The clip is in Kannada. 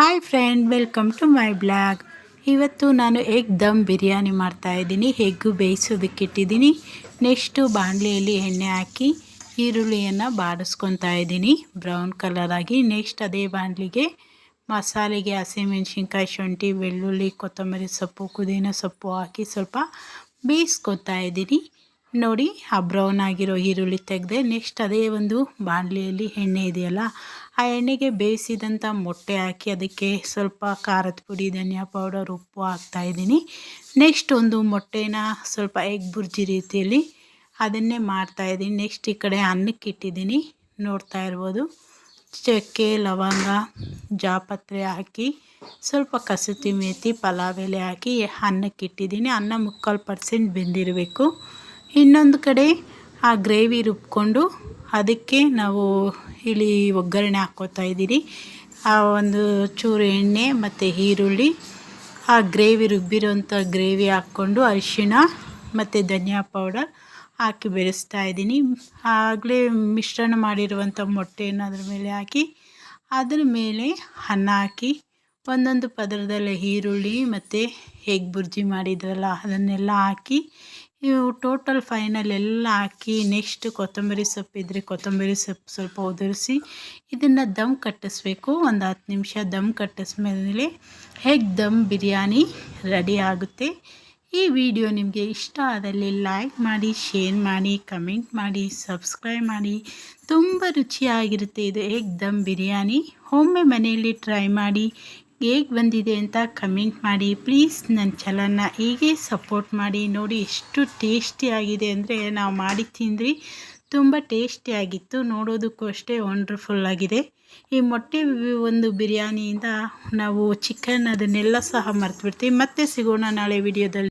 Hi friend welcome to my blog ಇವತ್ತು ನಾನು ಎಗ್ ದಮ್ ಬಿರಿಯಾನಿ ಮಾಡ್ತಾಯಿದ್ದೀನಿ ಎಗ್ಗು ಬೇಯಿಸೋದಕ್ಕೆ ಇಟ್ಟಿದ್ದೀನಿ. ನೆಕ್ಸ್ಟು ಬಾಣಲೆಯಲ್ಲಿ ಎಣ್ಣೆ ಹಾಕಿ ಈರುಳ್ಳಿಯನ್ನು ಬಾಡಿಸ್ಕೊತಾ ಇದ್ದೀನಿ. ಬ್ರೌನ್ ಕಲರಾಗಿ ನೆಕ್ಸ್ಟ್ ಅದೇ ಬಾಣಲಿಗೆ ಮಸಾಲೆಗೆ ಹಸಿಮೆಣ್ಸಿನ್ಕಾಯಿ, ಶುಂಠಿ, ಬೆಳ್ಳುಳ್ಳಿ, ಕೊತ್ತಂಬರಿ ಸೊಪ್ಪು, ಪುದೀನ ಸೊಪ್ಪು ಹಾಕಿ ಸ್ವಲ್ಪ ಬೇಯಿಸ್ಕೊತಾ ಇದ್ದೀನಿ. ನೋಡಿ ಆ ಬ್ರೌನ್ ಆಗಿರೋ ಈರುಳ್ಳಿ ತೆಗೆದೆ ನೆಕ್ಸ್ಟ್ ಅದೇ ಒಂದು ಬಾಣಲಿಯಲ್ಲಿ ಎಣ್ಣೆ ಇದೆಯಲ್ಲ, ಆ ಎಣ್ಣೆಗೆ ಬೇಯಿಸಿದಂಥ ಮೊಟ್ಟೆ ಹಾಕಿ ಅದಕ್ಕೆ ಸ್ವಲ್ಪ ಖಾರದ ಪುಡಿ, ಧನಿಯಾ ಪೌಡರ್, ಉಪ್ಪು ಹಾಕ್ತಾಯಿದ್ದೀನಿ ನೆಕ್ಸ್ಟ್ ಒಂದು ಮೊಟ್ಟೆನ ಸ್ವಲ್ಪ ಎಗ್ ಬುರ್ಜಿ ರೀತಿಯಲ್ಲಿ ಅದನ್ನೇ ಮಾಡ್ತಾಯಿದ್ದೀನಿ ನೆಕ್ಸ್ಟ್ ಈ ಕಡೆ ಅನ್ನಕ್ಕೆ ಇಟ್ಟಿದ್ದೀನಿ. ನೋಡ್ತಾ ಇರ್ಬೋದು. ಚಕ್ಕೆ, ಲವಂಗ, ಜಾಪತ್ರೆ ಹಾಕಿ ಸ್ವಲ್ಪ ಕಸೂತಿ ಮೇತಿ, ಪಲಾವ್ ಎಲೆ ಹಾಕಿ ಅನ್ನಕ್ಕೆ ಇಟ್ಟಿದ್ದೀನಿ. ಅನ್ನ ಮುಕ್ಕಾಲು ಪರ್ಸೆಂಟ್ ಬೆಂದಿರಬೇಕು. ಇನ್ನೊಂದು ಕಡೆ ಆ ಗ್ರೇವಿ ರುಬ್ಕೊಂಡು ಅದಕ್ಕೆ ನಾವು ಇಲ್ಲಿ ಒಗ್ಗರಣೆ ಹಾಕ್ಕೋತಾ ಇದ್ದೀರಿ. ಆ ಒಂದು ಚೂರು ಎಣ್ಣೆ ಮತ್ತು ಈರುಳ್ಳಿ, ಆ ಗ್ರೇವಿ ರುಬ್ಬಿರೋಂಥ ಗ್ರೇವಿ ಹಾಕ್ಕೊಂಡು ಅರಿಶಿಣ ಮತ್ತು ಧನಿಯಾ ಪೌಡರ್ ಹಾಕಿ ಬೆರೆಸ್ತಾ ಇದ್ದೀನಿ. ಆಗಲೇ ಮಿಶ್ರಣ ಮಾಡಿರುವಂಥ ಮೊಟ್ಟೆಯನ್ನು ಅದ್ರ ಮೇಲೆ ಹಾಕಿ, ಅದ್ರ ಮೇಲೆ ಅನ್ನ ಹಾಕಿ, ಒಂದೊಂದು ಪದರದಲ್ಲಿ ಈರುಳ್ಳಿ ಮತ್ತು ಹೇಗೆ ಬುರ್ಜಿ ಮಾಡಿದ್ರಲ್ಲ ಅದನ್ನೆಲ್ಲ ಹಾಕಿ ಇವು ಟೋಟಲ್ ಫೈನಲ್ ಎಲ್ಲ ಹಾಕಿ ನೆಕ್ಸ್ಟ್ ಕೊತ್ತಂಬರಿ ಸೊಪ್ಪು ಇದ್ರೆ ಕೊತ್ತಂಬರಿ ಸೊಪ್ಪು ಸ್ವಲ್ಪ ಉದುರಿಸಿ ಇದನ್ನು ದಮ್ ಕಟ್ಟಿಸ್ಬೇಕು. ಒಂದು ಹತ್ತು ನಿಮಿಷ ದಮ್ ಕಟ್ಟಿಸ್ಮೇಲೆ ಹೆಗ್ ದಮ್ ಬಿರಿಯಾನಿ ರೆಡಿ ಆಗುತ್ತೆ. ಈ ವಿಡಿಯೋ ನಿಮಗೆ ಇಷ್ಟ ಆದಲ್ಲಿ ಲೈಕ್ ಮಾಡಿ ಶೇರ್ ಮಾಡಿ ಕಮೆಂಟ್ ಮಾಡಿ ಸಬ್ಸ್ಕ್ರೈಬ್ ಮಾಡಿ. ತುಂಬ ರುಚಿಯಾಗಿರುತ್ತೆ ಇದು ಹೆಗ್ ದಮ್ ಬಿರಿಯಾನಿ. ಒಮ್ಮೆ ಮನೆಯಲ್ಲಿ ಟ್ರೈ ಮಾಡಿ. ಹೇಗೆ ಬಂದಿದೆ ಅಂತ ಕಮೆಂಟ್ ಮಾಡಿ. ಪ್ಲೀಸ್ ನನ್ನ ಚಲನ ಹೀಗೆ ಸಪೋರ್ಟ್ ಮಾಡಿ. ನೋಡಿ ಎಷ್ಟು ಟೇಸ್ಟಿಯಾಗಿದೆ ಅಂದರೆ ನಾವು ಮಾಡಿ ತಿಂದ್ರಿ ತುಂಬ ಟೇಸ್ಟಿಯಾಗಿತ್ತು ನೋಡೋದಕ್ಕೂ ಅಷ್ಟೇ ವಂಡರ್ಫುಲ್ಲಾಗಿದೆ ಈ ಮೊಟ್ಟೆ ಒಂದು ಬಿರಿಯಾನಿಯಿಂದ ನಾವು ಚಿಕನ್ ಅದನ್ನೆಲ್ಲ ಸಹ ಮರೆತುಬಿಡ್ತೀವಿ. ಮತ್ತೆ ಸಿಗೋಣ ನಾಳೆ ವಿಡಿಯೋದಲ್ಲಿ